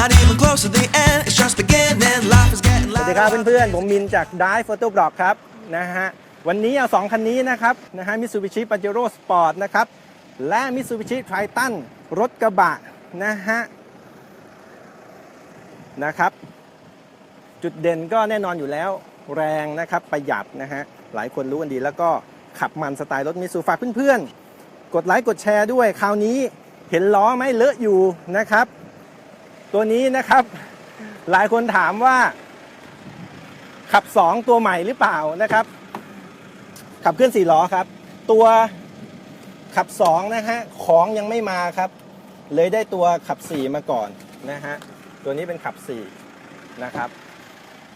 Not even close to the end, it's just beginning. Life is getting สวัสดีครับเพื่อนๆ ผมมินจาก d i v e Photo Blog ครับนะฮะวันนี้เอาสองคันนี้นะครับนะฮะมิ t ูบิชิป a เจโร่สปอร์ตนะครับ และมิ t ูบิชิไททันรถกระบะนะฮะนะครับ จุดเด่นก็แน่นอนอยู่แล้วแรงนะครับประหยัดนะฮะหลายคนรู้กันดีแล้วก็ขับมันสไตล์รถมิสูฝากเพื่อนๆ กดไลค์กดแชร์ด้วย คราวนี้เห็นล้อไหมเลอะอยู่นะครับ ตัวนี้นะครับ หลายคนถามว่า ขับ 2 ตัวใหม่หรือเปล่านะครับ ขับเคลื่อน4ล้อครับ ตัวขับ2นะฮะของยังไม่มาครับ เลยได้ตัวขับ 4 มาก่อนนะฮะตัวนี้เป็นขับ4นะครับ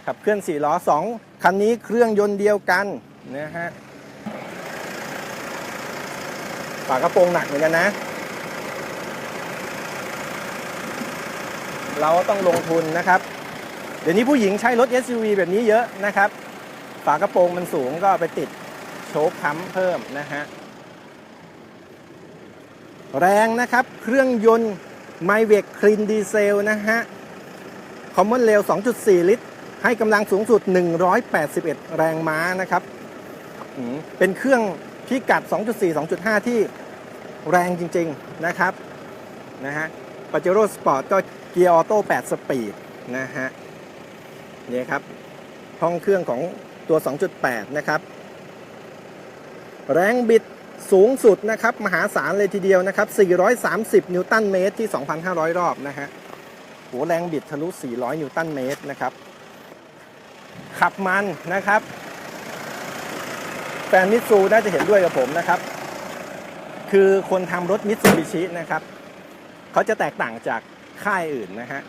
ขับเคลื่อน4ล้อ2คันนี้เครื่องยนต์เดียวกันนะฮะฝากระโปรงหนักเหมือนกันนะ เราต้องลงทุนนะครับ เดี๋ยวนี้ผู้หญิงใช้รถ SUV แบบนี้เยอะนะครับ ฝากระโปรงมันสูงก็ไปติดโชคค้ำเพิ่มนะฮะแรงนะครับ เครื่องยนต์ m y v e c Clean Diesel นะฮะ Common Rail 2.4 ลิตร ให้กำลังสูงสุด 181 แรงม้านะครับ เป็นเครื่องพิกัด 2.4 2.5 ที่แรงจริง ๆ นะครับ นะฮะปาเจโร่สปอร์ตก็ เกียร์ออโต้8สปีดนะฮะนี่ครับห้องเครื่องของตัว 2.8 นะครับ แรงบิดสูงสุดนะครับ มหาศาลเลยทีเดียวนะครับ 430 นิวตันเมตรที่ 2,500 รอบนะฮะโหแรงบิดทะลุ 400 นิวตันเมตรนะครับ ขับมันนะครับ แฟนมิตซูน่าจะเห็นด้วยกับผมนะครับ คือคนทำรถมิตซูบิชินะครับ เขาจะแตกต่างจาก ค่ายอื่นนะฮะ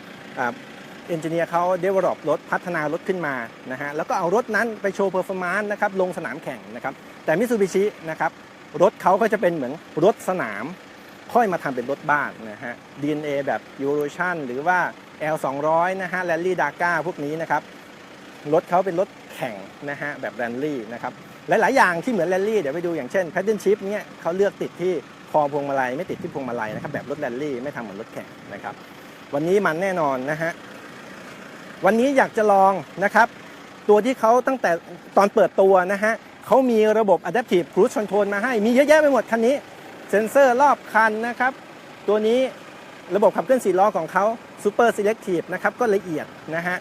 เอนจิเนียร์เขา develop รถพัฒนารถขึ้นมานะฮะแล้วก็เอารถนั้นไปโชว์เพอร์ฟอร์มานซ์นะครับลงสนามแข่งนะครับแต่มิ t ซูบิชินะครับรถเขาก็จะเป็นเหมือนรถสนาม ค่อยมาทำเป็นรถบ้านนะฮะ DNA แบบ Evolution หรือว่า L 2 0 0 นะฮะ Rally Dakar พวกนี้นะครับรถเขาเป็นรถแข่งนะฮะแบบแรนลี่นะครับหลาย ๆ อย่างที่เหมือนแรนลี่เดี๋ยวไปดูอย่างเช่น Paddle Shift เนี่ยเขาเลือกติดที่ คอพวงมาลัยไม่ติดที่พวงมาลัยนะครับแบบรถแรนลี่ไม่ทำเหมือนรถแข่งนะครับ วันนี้มันแน่นอนนะฮะวันนี้อยากจะลองนะครับ ตัวที่เขาตั้งแต่ตอนเปิดตัวนะฮะเขามีระบบ Adaptive Cruise Control มาให้มีเยอะแยะไปหมดคันนี้เซ็นเซอร์รอบคันนะครับ ตัวนี้ระบบขับเคลื่อน4ล้อของเขา Super Selective นะครับก็ละเอียดนะฮะ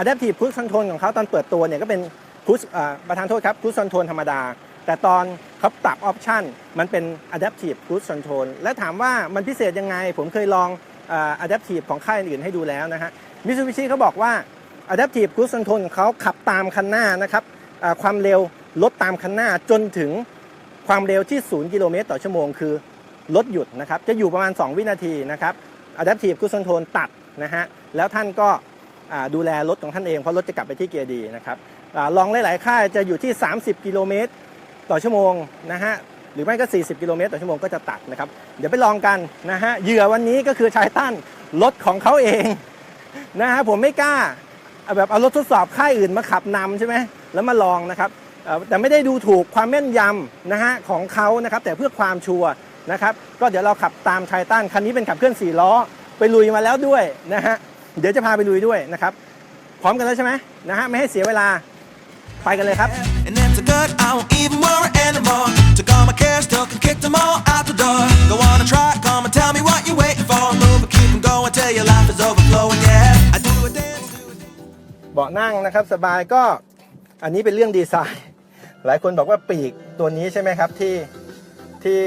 Adaptive Cruise Control ของเขาตอนเปิดตัวเนี่ยก็เป็น Cruise ประธานโทษครับ Cruise Control ธรรมดา แต่ตอนเขาปรับออปชันมันเป็น Adaptive Cruise Control และถามว่ามันพิเศษยังไง ผมเคยลองอ Adaptive ของค่ายอื่นให้ดูแล้วนะฮะมิซูบิชิเขาบอกว่า Adaptive Cruise Control ของเขาขับตามคันหน้านะครับความเร็วลดตามคันหน้าจนถึงความเร็วที่ 0 กิโลเมตรต่อชั่วโมงคือลดหยุดนะครับ จะอยู่ประมาณ 2 วินาทีนะครับ Adaptive Cruise Control ตัดนะฮะแล้วท่านก็ดูแลรถของท่านเองเพราะรถจะกลับไปที่เกียร์ดีนะครับอลองหลาย ๆ ค่ายจะอยู่ที่ 30 กิโลเมตร ต่อชั่วโมงนะฮะหรือไม่ก็ 40 กิโลเมตรต่อชั่วโมงก็จะตัดนะครับ เดี๋ยวไปลองกันนะฮะเหยื่อวันนี้ก็คือชายตั้นรถของเขาเองนะฮะผมไม่กล้าเอาแบบเอารถทดสอบค่ายอื่นมาขับนำใช่ไหมแล้วมาลองนะครับแต่ไม่ได้ดูถูกความแม่นยำนะฮะของเขานะครับ แต่เพื่อความชัวร์นะครับ ก็เดี๋ยวเราขับตามชายต้นคันนี้เป็นขับเคลื่อน4ล้อ ไปลุยมาแล้วด้วยนะฮะเดี๋ยวจะพาไปลุยด้วยนะครับ พร้อมกันแล้วใช่ไหมนะฮะไม่ให้เสียเวลาไปกันเลยครับ And it's a good, I won't even worry anymore. Took all my cares, took and kicked them all out the door. Go on and try, come and tell me what you're waiting for. Move and keep them going till your life is overflowing, yeah. I do a dance, do a dance. เบาะนั่งนะครับสบายก็อันนี้เป็นเรื่องดีไซน์ หลายคนบอกว่าปีกตัวนี้ใช่ไหมครับที่ที่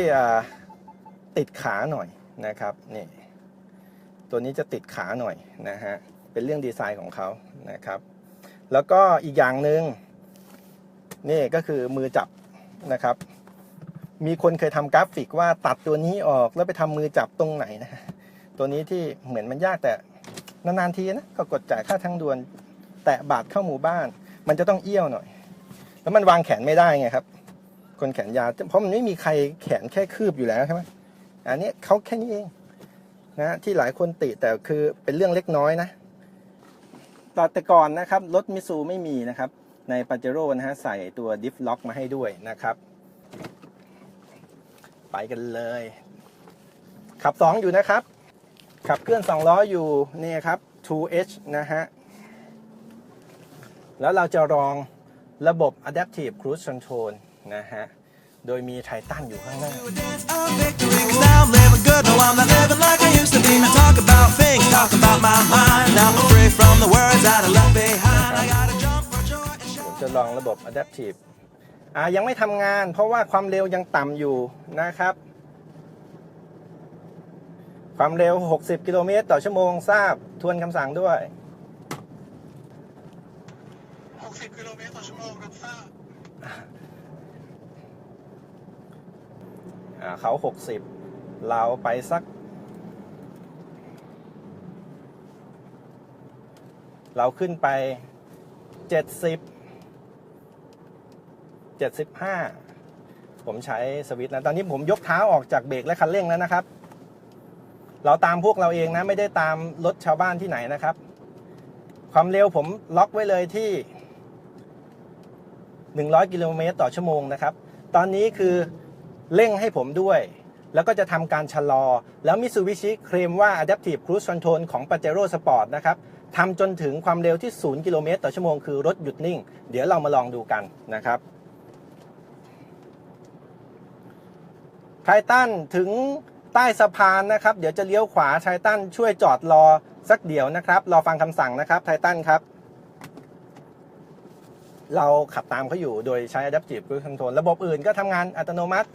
ติดขาหน่อยนะครับนี่ตัวนี้จะติดขาหน่อยนะฮะเป็นเรื่องดีไซน์ของเขานะครับ แล้วก็อีกอย่างหนึ่ง นี่ก็คือมือจับนะครับ มีคนเคยทำกราฟิกว่าตัดตัวนี้ออกแล้วไปทำมือจับตรงไหนนะตัวนี้ที่เหมือนมันยากแต่นานๆทีนะก็กดจ่ายค่าทางด่วนแตะบาทเข้าหมู่บ้าน มันจะต้องเอี้ยวหน่อย แล้วมันวางแขนไม่ได้ไงครับ คนแขนยาวเพราะมันไม่มีใครแขนแค่คืบอยู่แล้วใช่ไหมอันนี้เขาแค่นี้เองนะที่หลายคนติแต่คือเป็นเรื่องเล็กน้อยนะตอนแต่ก่อนนะครับรถมิซูไม่มีนะครับ ในปาเจโร่นะฮะใส่ตัวดิฟล็อกมาให้ด้วยนะครับ ไปกันเลย ขับ 2 อยู่นะครับ ขับเคลื่อน 2 ล้ออยู่นี่ครับ 2H นะฮะ แล้วเราจะรองระบบ Adaptive Cruise Control นะฮะ โดยมีไททันอยู่ข้างหน้า จะลองระบบ Adaptive อ่ายังไม่ทำงาน เพราะว่าความเร็วยังต่ำอยู่นะครับ ความเร็ว 60 กิโลเมตรต่อชั่วโมงทราบทวนคำสั่งด้วย 60กิโลเมตรต่อชั่วโมงรับทราบอ่าเขา 60 เราไปสัก เราขึ้นไป 70 75 ผมใช้สวิตช์นะ ตอนนี้ผมยกเท้าออกจากเบรกและคันเร่งแล้วนะครับ เราตามพวกเราเองนะ ไม่ได้ตามรถชาวบ้านที่ไหนนะครับ ความเร็วผมล็อกไว้เลยที่ 100 กิโลเมตรต่อชั่วโมงนะครับ ตอนนี้คือเร่งให้ผมด้วย แล้วก็จะทำการชะลอ แล้วมิ t ซูบิชิเคลมว่า Adaptive Cruise Control ของ Pajero Sport นะครับทำจนถึงความเร็วที่ 0 กิโลเมตรต่อชั่วโมงคือรถหยุดนิ่ง เดี๋ยวเรามาลองดูกันนะครับ ไททันถึงใต้สะพานนะครับ เดี๋ยวจะเลี้ยวขวาไททันช่วยจอดรอสักเดี๋ยวนะครับ รอฟังคำสั่งนะครับไททันครับ เราขับตามเขาอยู่โดยใช้ Adaptive Cruise Control ระบบอื่นก็ทำงานอัตโนมัติ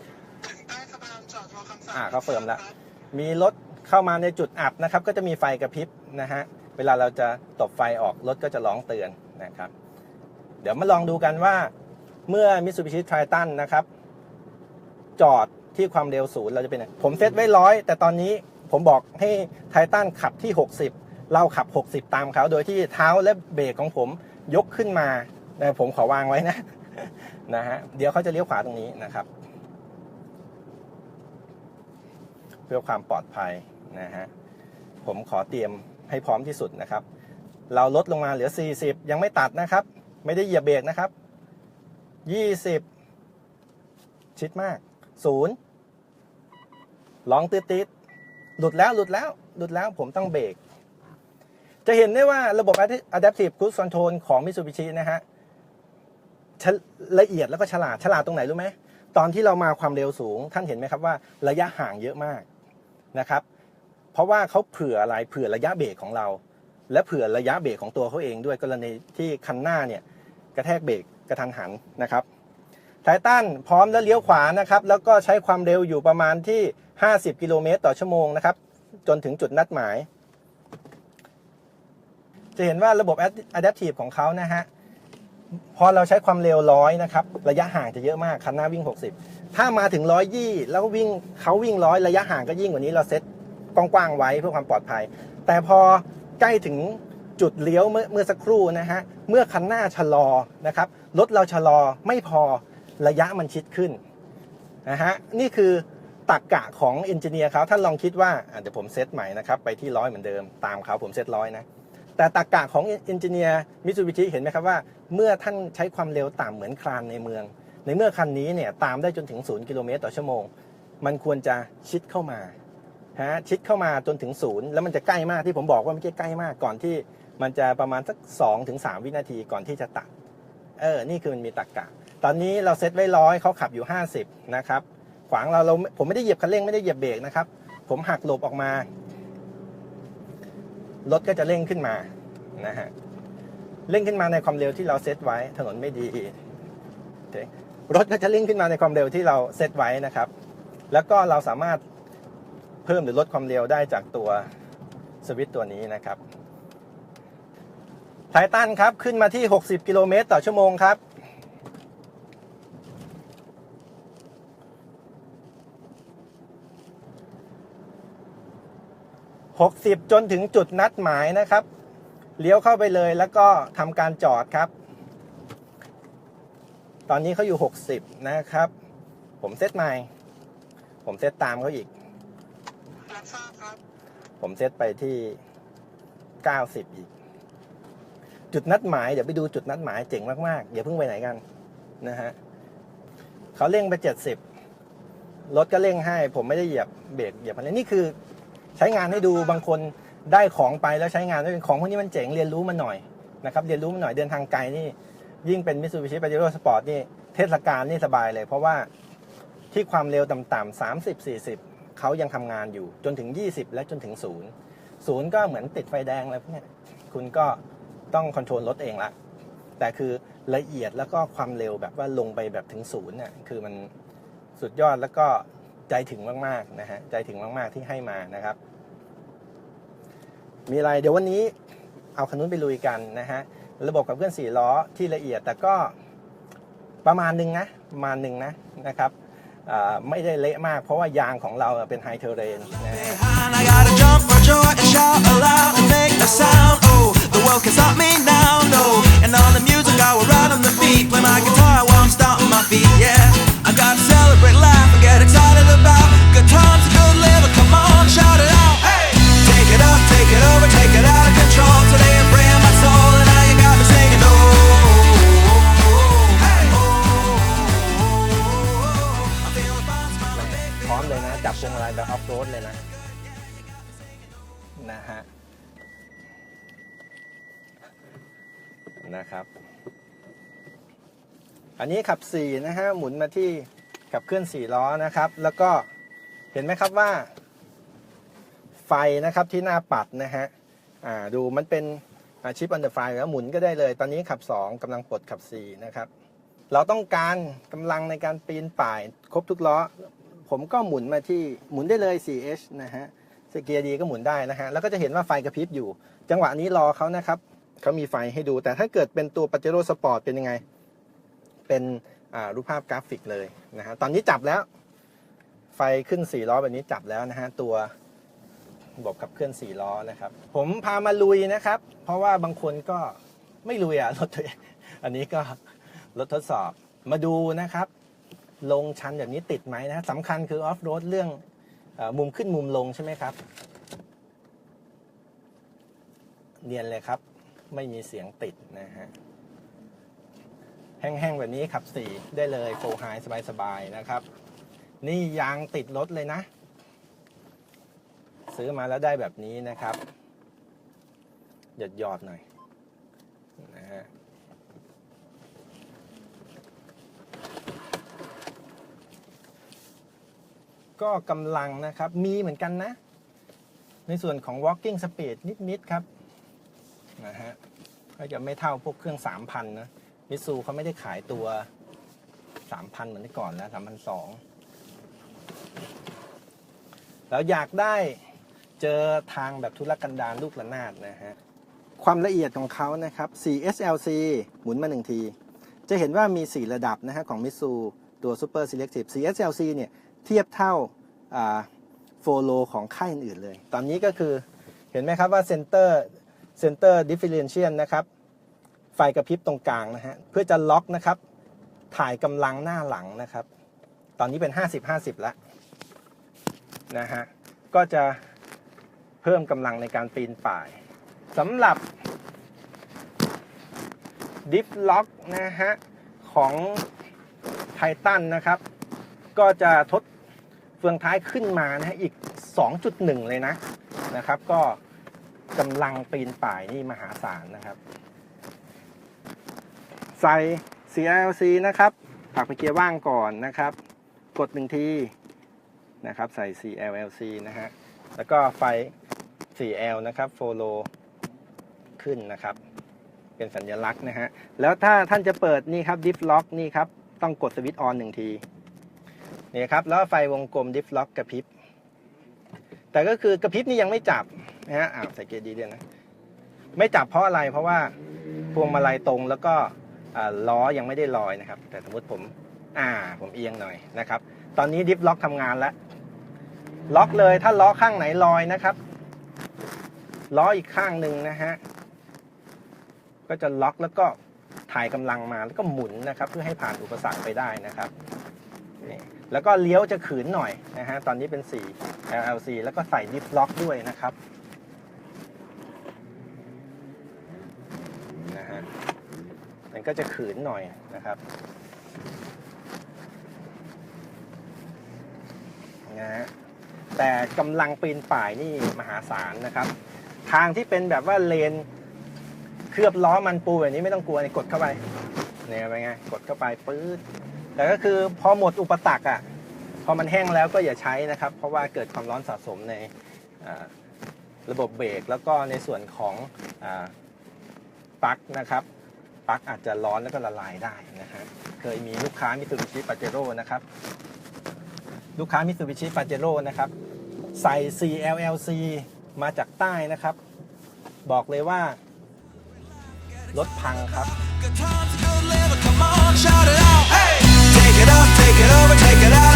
ถึงใต้สะพานจอดรอคำสั่งอ่าเขาเฟิร์มแล้วมีรถเข้ามาในจุดอับนะครับ ก็จะมีไฟกระพริบนะฮะเวลาเราจะตบไฟออกรถก็จะร้องเตือนนะครับ เดี๋ยวมาลองดูกันว่าเมื่อ Mitsubishi Triton นะครับ จอด ที่ความเร็วศูนย์เราจะเป็นยังไงผมเซตไว้ร้อยแต่ตอนนี้ผมบอกให้ไททันขับที่ 60 เราขับ 60 ตามเขาโดยที่เท้าและเบรกของผมยกขึ้นมาผมขอวางไว้นะนะฮะเดี๋ยวเขาจะเลี้ยวขวาตรงนี้นะครับ เพื่อความปลอดภัยนะฮะผมขอเตรียมให้พร้อมที่สุดนะครับ เราลดลงมาเหลือ 40 ยังไม่ตัดนะครับ ไม่ได้เหยียบเบรกนะครับ 20 ชิดมาก 0 ลองติดติดๆหลุดแล้วหลุดแล้วหลุดแล้วผมต้องเบรกจะเห็นได้ว่าระบบ Adaptive Cruise Control ของ Mitsubishi นะฮะฉะละเอียดแล้วก็ฉลาดฉลาดตรงไหนรู้ไหมตอนที่เรามาความเร็วสูง ท่านเห็นไหมครับว่าระยะห่างเยอะมากนะครับ เพราะว่าเขาเผื่ออะไรเผื่อระยะเบรกของเรา และเผื่อระยะเบรกของตัวเขาเองด้วยกรณีที่คันหน้าเนี่ยกระแทกเบรกกระทันหันนะครับไททันพร้อมแล้วเลี้ยวขวานะครับ แล้วก็ใช้ความเร็วอยู่ประมาณที่ 50 กิโลเมตรต่อชั่วโมงนะครับ จนถึงจุดนัดหมาย จะเห็นว่าระบบ Adaptive ของเขานะฮะ พอเราใช้ความเร็วร้อยนะครับ ระยะห่างจะเยอะมาก คันหน้าวิ่ง 60 ถ้ามาถึงร้อยยี่แล้ววิ่งเขาวิ่งร้อยระยะห่างก็ยิ่งกว่านี้เราเซ็ตกว้างๆไว้เพื่อความปลอดภัย แต่พอใกล้ถึงจุดเลี้ยวเมื่อเมื่อสักครู่นะฮะ เมื่อคันหน้าชะลอนะครับ รถเราชะลอไม่พอระยะมันชิดขึ้นนะฮะ นี่คือ ตักกะของเอนจิเนียร์เขาท่านลองคิดว่าเดี๋ยวผมเซตใหม่นะครับไปที่ร้อยเหมือนเดิมตามเขาผมเซตร้อยนะแต่ตรกกะของเอนจิเนียร์มิตซูบิชิเห็นไหมครับว่า เมื่อท่านใช้ความเร็วต่ำเหมือนคลานในเมือง ในเมื่อคันนี้เนี่ยตามได้จนถึง 0 กิโลเมตรต่อชั่วโมง มันควรจะชิดเข้ามาฮะชิดเข้ามาจนถึงศูนย์แล้วมันจะใกล้มากที่ผมบอกว่าม่ใช่ใกล้มากก่อนที่มันจะประมาณสัก2ถึง3วินาทีก่อนที่จะตัดเออนี่คือมันมีตรกกะ ตอนนี้เราเซตไว้ร้อยเขาขับอยู่ 50นะครับ ขวางเราเราผมไม่ได้เหยียบคันเร่งไม่ได้เหยียบเบรกนะครับ ผมหักหลบออกมารถก็จะเร่งขึ้นมานะฮะเร่งขึ้นมาในความเร็วที่เราเซตไว้ถนนไม่ดีรถก็จะเร่งขึ้นมาในความเร็วที่เราเซตไว้นะครับ แล้วก็เราสามารถเพิ่มหรือลดความเร็วได้จากตัวสวิตตัวนี้นะครับไททันครับขึ้นมาที่ 60 กิโลเมตรต่อชั่วโมงครับ 60 จนถึงจุดนัดหมายนะครับ เลี้ยวเข้าไปเลยแล้วก็ทำการจอดครับ ตอนนี้เขาอยู่ 60 นะครับ ผมเซตใหม่ ผมเซตตามเขาอีกรับทราบครับผมเซตไปที่ 90 อีก จุดนัดหมาย เดี๋ยวไปดูจุดนัดหมายเจ๋งมากๆอย่าเพิ่งไปไหนกันนะฮะเขาเร่งไป 70รถก็เร่งให้ ผมไม่ได้เหยียบเบรกเหยียบอะไรนี่คือ ใช้งานให้ดูบางคนได้ของไปแล้วใช้งานไม่เป็นของพวกนี้มันเจ๋งเรียนรู้มันหน่อยนะครับเรียนรู้มันหน่อยเดินทางไกลนี่ยิ่งเป็นมิ t ซูบิชิปาเจโร่สปอร์ตนี่เทศกาลนี่สบายเลย เพราะว่าที่ความเร็วต่ำๆ30 40 เขายังทำงานอยู่จนถึง 20 และจนถึงศูนย์ศูนย์ก็เหมือนติดไฟแดงอะไรพวกเนี้ยคุณก็ต้องคอนโทรลรถเองละ แต่คือละเอียดแล้วก็ความเร็วแบบว่าลงไปแบบถึงศูนย์เนี่ยคือมันสุดยอดแล้วก็ ใจถึงมากๆนะฮะใจถึงมากๆที่ให้มานะครับ มีอะไรเดี๋ยววันนี้เอาคันนู้นไปลุยกันนะฮะระบบกับเคลื่อนสี่ล้อที่ละเอียดแต่ก็ประมาณหนึ่งนะประมาณหนึ่งนะนะครับไม่ได้เละมากเพราะว่ายางของเราเป็นไฮเทอร์เรนนะฮะ อันนี้ขับ4นะฮะหมุนมาที่ขับเคลื่อน4ล้อนะครับ แล้วก็เห็นไหมครับว่า ไฟนะครับที่หน้าปัดนะฮะอ่าดูมันเป็นชิปอันเดอร์ไฟแล้วหมุนก็ได้เลย ตอนนี้ขับ 2กำลังปลดขับ 4 นะครับ เราต้องการกำลังในการปีนป่าย ครบทุกล้อ ผมก็หมุนมาที่หมุนได้เลย 4H นะฮะสเกียร์ดีก็หมุนได้นะฮะ แล้วก็จะเห็นว่าไฟกระพริบอยู่ จังหวะนี้รอเขานะครับเขามีไฟให้ดู แต่ถ้าเกิดเป็นตัว p a เจโร่สปอร์ตเป็นยังไง เป็นรูปภาพกราฟิกเลยนะฮะตอนนี้จับแล้ว ไฟขึ้น4ล้อแบบนี้จับแล้วนะฮะตัวระบบขับเคลื่อน4ล้อนะครับ ผมพามาลุยนะครับ เพราะว่าบางคนก็ไม่ลุยอะรถตัวอันนี้ก็รถทดสอบมาดูนะครับ ลงชันแบบนี้ติดไหมนะสำคัญคือออฟโรดเรื่องอมุมขึ้นมุมลงใช่ไหมครับ เนียนเลยครับ ไม่มีเสียงติดนะฮะ แห้งๆ แบบนี้ขับสี่ได้เลยโฟไฮสบายๆ นะครับ นี่ยางติดรถเลยนะ ซื้อมาแล้วได้แบบนี้นะครับ หยดหยอดหน่อยนะฮะก็กำลังนะครับ มีเหมือนกันนะ ในส่วนของ walking speed นิด ๆ ครับนะฮะก็จะไม่เท่าพวกเครื่อง 3,000 นะ มิซูเขาไม่ได้ขายตัว3,000เหมือนที่ก่อนแล้ว3,200แล้วอยากได้เจอทางแบบทุรกันดารลูกระนาดนะฮะ ความละเอียดของเขานะครับ 4SLC หมุนมาหนึ่งที จะเห็นว่ามี 4 ระดับนะฮะของมิซูตัว Super Selective 4SLC เนี่ย เทียบเท่าโฟโลของค่ายอื่นๆเลย ตอนนี้ก็คือเห็นไหมครับว่าเซนเตอร์เซนเตอร์ดิฟเฟ r เ n นเชียนะครับ ไฟกระพริบตรงกลางนะฮะเพื่อจะล็อกนะครับ ถ่ายกำลังหน้าหลังนะครับ ตอนนี้เป็น 50-50 แล้วนะฮะก็จะเพิ่มกำลังในการปีนป่ายสำหรับดิฟล็อกนะฮะของไททันนะครับ ก็จะทดเฟืองท้ายขึ้นมานะฮะอีก 2.1 เลยนะนะครับ ก็กำลังปีนป่ายนี่มหาศาลนะครับ ใส่ CLC นะครับผลักไปเกียร์ว่างก่อนนะครับ กดหนึ่งทีนะครับ ใส่ CLC นะฮะแล้วก็ไฟ 4L นะครับ follow ขึ้นนะครับ เป็นสัญลักษณ์นะฮะแล้วถ้าท่านจะเปิดนี่ครับ diff lock นี่ครับ ต้องกดสวิตช์ออนหนึ่งทีนี่ครับ แล้วไฟวงกลม diff lock กระพริบแต่ก็คือกระพริบนี่ยังไม่จับนะฮะอ้าวใส่เกียร์ดีด้วยนะ ไม่จับเพราะอะไรเพราะว่าพวงมาลัยตรงแล้วก็ ล้อยังไม่ได้ลอยนะครับ แต่สมมติผมอ่าผมเอียงหน่อยนะครับ ตอนนี้ดิฟล็อกทำงานแล้ว ล็อกเลยถ้าล้อข้างไหนลอยนะครับ ล้ออีกข้างหนึ่งนะฮะก็จะล็อกแล้วก็ถ่ายกำลังมาแล้วก็หมุนนะครับ เพื่อให้ผ่านอุปสรรคไปได้นะครับนี่แล้วก็เลี้ยวจะขืนหน่อยนะฮะตอนนี้เป็น 4 LLC แล้วก็ใส่ดิฟล็อกด้วยนะครับนะฮะ มันก็จะขืนหน่อยนะครับนะฮะแต่กำลังปีนป่ายนี่มหาศาลนะครับ ทางที่เป็นแบบว่าเลนเคลือบล้อมันปูแบบนี้ไม่ต้องกลัวเนี่ยกดเข้าไปเนี่ยเป็นไงกดเข้าไปปื๊ดแต่ก็คือพอหมดอุปสรรคอะพอมันแห้งแล้วก็อย่าใช้นะครับ เพราะว่าเกิดความร้อนสะสมในระบบเบรกแล้วก็ในส่วนของอปลั๊กนะครับ ปลั๊กอาจจะร้อนแล้วก็ละลายได้นะฮะเคยมีลูกค้ามิ t ูบิชิปาเจโร่นะครับ ลูกค้ามิ t ูบิชิปาเจโร่นะครับ ใส่ CLLC มาจากใต้นะครับ บอกเลยว่ารถพังครับ Good times, a good living, come on, shout it out. Hey! Take it up, take it over, take it out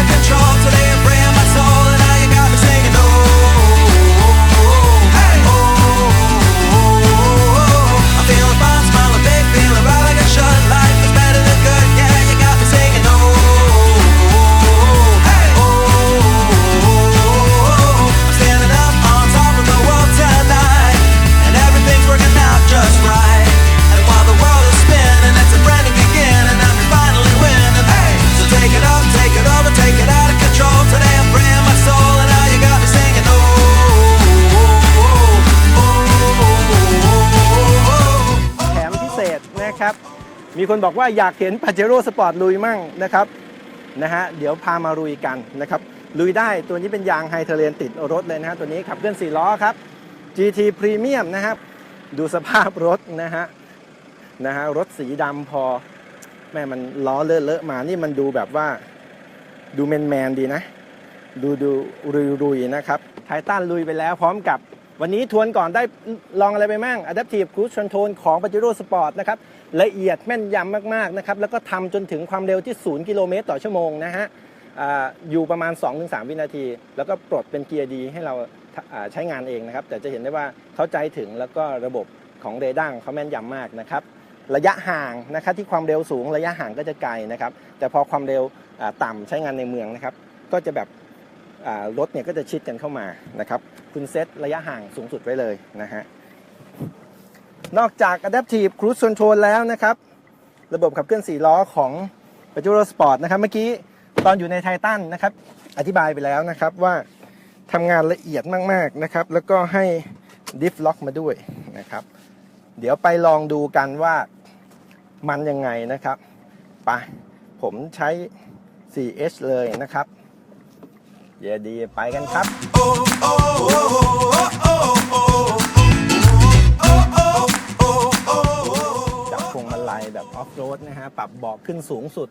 คนบอกว่าอยากเห็น Pajero Sport ลุยมั่งนะครับนะฮะเดี๋ยวพามาลุยกันนะครับลุยได้ตัวนี้เป็นยางไฮเทเรนติดรถเลยนะฮะตัวนี้ขับเคลื่อน4ล้อครับ GT Premium นะครับ ดูสภาพรถนะฮะนะฮะรถสีดำพอแม่มันล้อเลอะๆมานี่มันดูแบบว่าดูแมนๆดีนะ ดูดูรุยๆนะครับไททันลุยไปแล้วพร้อมกับวันนี้ทวนก่อนได้ลองอะไรไปมั่ง Adaptive Cruise Control ของ Pajero Sport นะครับ ละเอียดแม่นยำมากๆนะครับแล้วก็ทำจนถึงความเร็วที่ 0 กิโลเมตรต่อชั่วโมงนะฮะอยู่ประมาณ 2-3 วินาที แล้วก็ปลดเป็นเกียร์ดีให้เราใช้งานเองนะครับ แต่จะเห็นได้ว่าเข้าใจถึงแล้วก็ระบบของเรดาร์ของเขาแม่นยำมากนะครับ ระยะห่างนะครับที่ความเร็วสูงระยะห่างก็จะไกลนะครับ แต่พอความเร็วอ่าต่ำใช้งานในเมืองนะครับ ก็จะแบบรถเนี่ยก็จะชิดกันเข้ามานะครับ คุณเซตระยะห่างสูงสุดไว้เลยนะฮะ นอกจาก Adaptive Cruise Control แล้วนะครับ ระบบขับเคลื่อน4ล้อของ Pajero Sport นะครับ เมื่อกี้ตอนอยู่ในไททันนะครับ อธิบายไปแล้วนะครับว่าทำงานละเอียดมาก ๆ นะครับ แล้วก็ให้ดิฟล็อกมาด้วยนะครับ เดี๋ยวไปลองดูกันว่ามันยังไงนะครับไปผมใช้ 4H เลยนะครับ เยดีไปกันครับ จับพวงมาลัยแบบออฟโรดนะฮะปรับเบาะขึ้นสูงสุด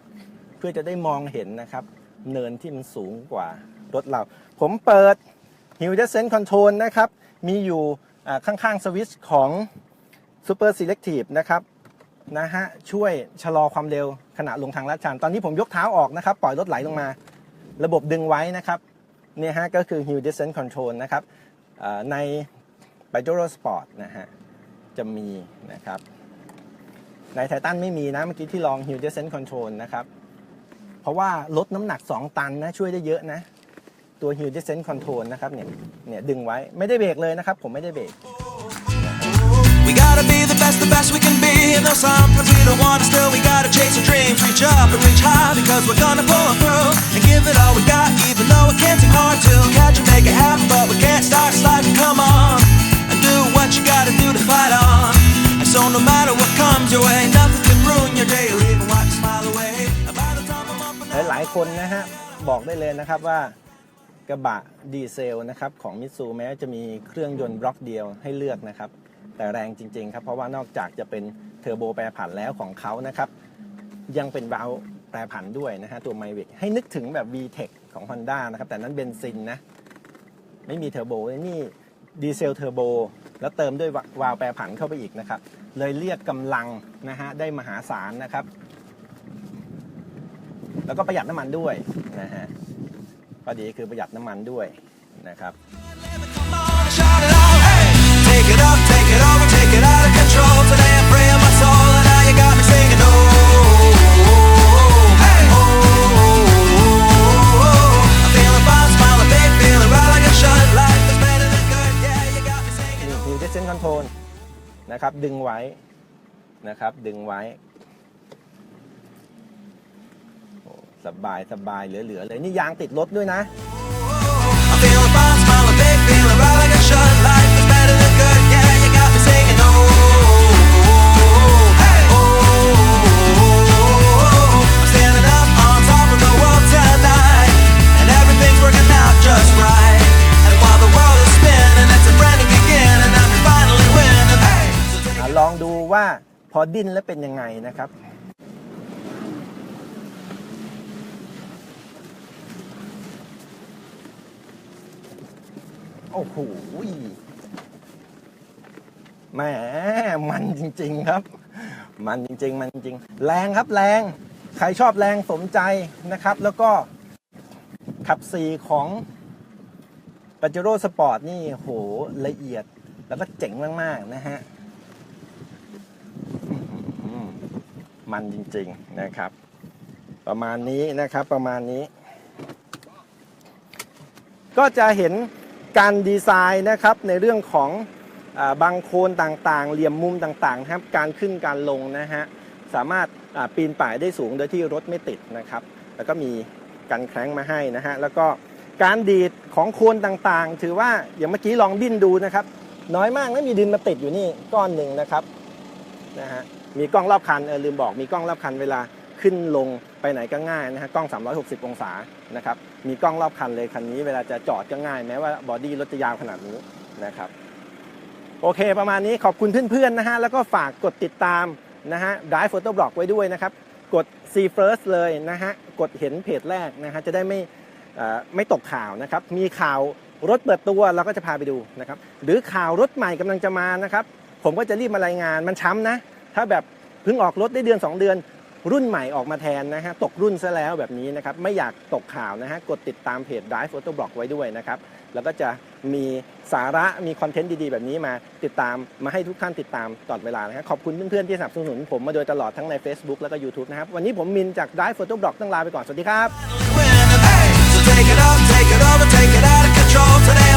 เพื่อจะได้มองเห็นนะครับ เนินที่มันสูงกว่ารถเรา ผมเปิด Hill Descent Control นะครับ มีอยู่ข้างๆสวิตช์ของ Super Selective นะครับนะฮะช่วยชะลอความเร็วขณะลงทางลาดชัน ตอนนี้ผมยกเท้าออกนะครับ ปล่อยรถไหลลงมา ระบบดึงไว้นะครับเนี่ยฮะก็คือ Hill Descent Control นะครับใน Pajero Sport นะฮะจะมีนะครับ ในไททันไม่มีนะเมื่อกี้ที่ลอง Hill Descent Control นะครับ เพราะว่าลดน้ำหนัก 2 ตันนะช่วยได้เยอะนะ ตัว Hill Descent Control นะครับเนี่ยเนี่ยดึงไว้ไม่ได้เบรกเลยนะครับ ผมไม่ได้เบรก We gotta be the best, the best we can be. And though sometimes we don't want to still, we gotta chase our dreams. Reach up and reach high because we're gonna pull through. And give it all we got, even though it can seem hard to. Catch and make it happen, but we can't start sliding. Come on and do what you gotta do to fight on. So no matter what comes your way, nothing can ruin your day or even wipe your smile away. By the time I'm up and หลายๆคนนะฮะ บอกได้เลยนะครับว่ากระบะดีเซลนะครับของมิตซูแม้จะมีเครื่องยนต์บล็อกเดียวให้เลือกนะครับ แต่แรงจริง ๆ ครับ เพราะว่านอกจากจะเป็นเทอร์โบแปรผันแล้วของเขานะครับ ยังเป็นวาล์วแปรผันด้วยนะฮะตัวไมวิกให้นึกถึงแบบ VTEC ของ Honda นะครับ แต่นั้นเบนซินนะ ไม่มีเทอร์โบนี่ดีเซลเทอร์โบ แล้วเติมด้วยวาล์วแปรผันเข้าไปอีกนะครับ เลยเรียกกำลังนะฮะได้มหาศาลนะครับ แล้วก็ประหยัดน้ำมันด้วยนะฮะพอดีคือประหยัดน้ำมันด้วยนะครับ ดึงไว้นะครับ ดึงไว้สบายสบายเหลือๆเลยนี่ยางติดรถด้วยนะ อะลองดูว่าพอดิ้นแล้วเป็นยังไงนะครับ โอ้โหแหมมันจริง ๆครับ มันจริง ๆ มันจริง แรงครับแรง ใครชอบแรงสมใจนะครับ แล้วก็ขับสีของป a จ e โร่สปอร์ตนี่โหละเอียดแล้วก็เจ๋งมาก ๆ นะฮะ อืม มันจริงๆนะครับ ประมาณนี้นะครับประมาณนี้ ก็จะเห็นการดีไซน์นะครับในเรื่องของอบางโคนต่างๆ เหลี่ยมมุมต่างๆครับการขึ้นการลงนะฮะสามารถปีนป่ายได้สูงโดยที่รถไม่ติดนะครับ แล้วก็มีกันแคร้งมาให้นะฮะแล้วก็การดีดของโคนต่างๆ ถือว่าอย่างเมื่อกี้ลองดิ้นดูนะครับ น้อยมากนะมีดินมาติดอยู่นี่ก้อนหนึ่งนะครับนะฮะ มีกล้องรอบคันเออลืมบอกมีกล้องรอบคันเวลาขึ้นลงไปไหนก็ง่ายนะฮะกล้อง 360 องศานะครับมีกล้องรอบคันเลยคันนี้เวลาจะจอดก็ง่าย แม้ว่าบอดี้รถจะยาวขนาดนี้นะครับโอเค ประมาณนี้ขอบคุณเพื่อนๆนะฮะแล้วก็ฝากกดติดตามนะฮะ Drive Photo Blog ไว้ด้วยนะครับ กด See First เลยนะฮะ กดเห็นเพจแรกนะฮะ จะได้ไม่ไม่ตกข่าวนะครับ มีข่าวรถเปิดตัวเราก็จะพาไปดูนะครับ หรือข่าวรถใหม่กำลังจะมานะครับ ผมก็จะรีบมารายงานมันช้ำนะ ถ้าแบบเพิ่งออกรถได้เดือน 2 เดือนรุ่นใหม่ออกมาแทนนะฮะ ตกรุ่นซะแล้วแบบนี้นะครับ ไม่อยากตกข่าวนะฮะ กดติดตามเพจ Drive Photo Blog ไว้ด้วยนะครับ แล้วก็จะมีสาระมีคอนเทนต์ดีๆ แบบนี้มาติดตามมาให้ทุกท่านติดตามตลอดเวลานะฮะขอบคุณเพื่อนๆ ที่สนับสนุนผมมาโดยตลอดทั้งใน Facebook แล้วก็ YouTube นะครับ วันนี้ผมมินจาก Drive Photo Blog ต้องลาไปก่อน สวัสดีครับ Hey, so take it up, take it over, take it out of control. Today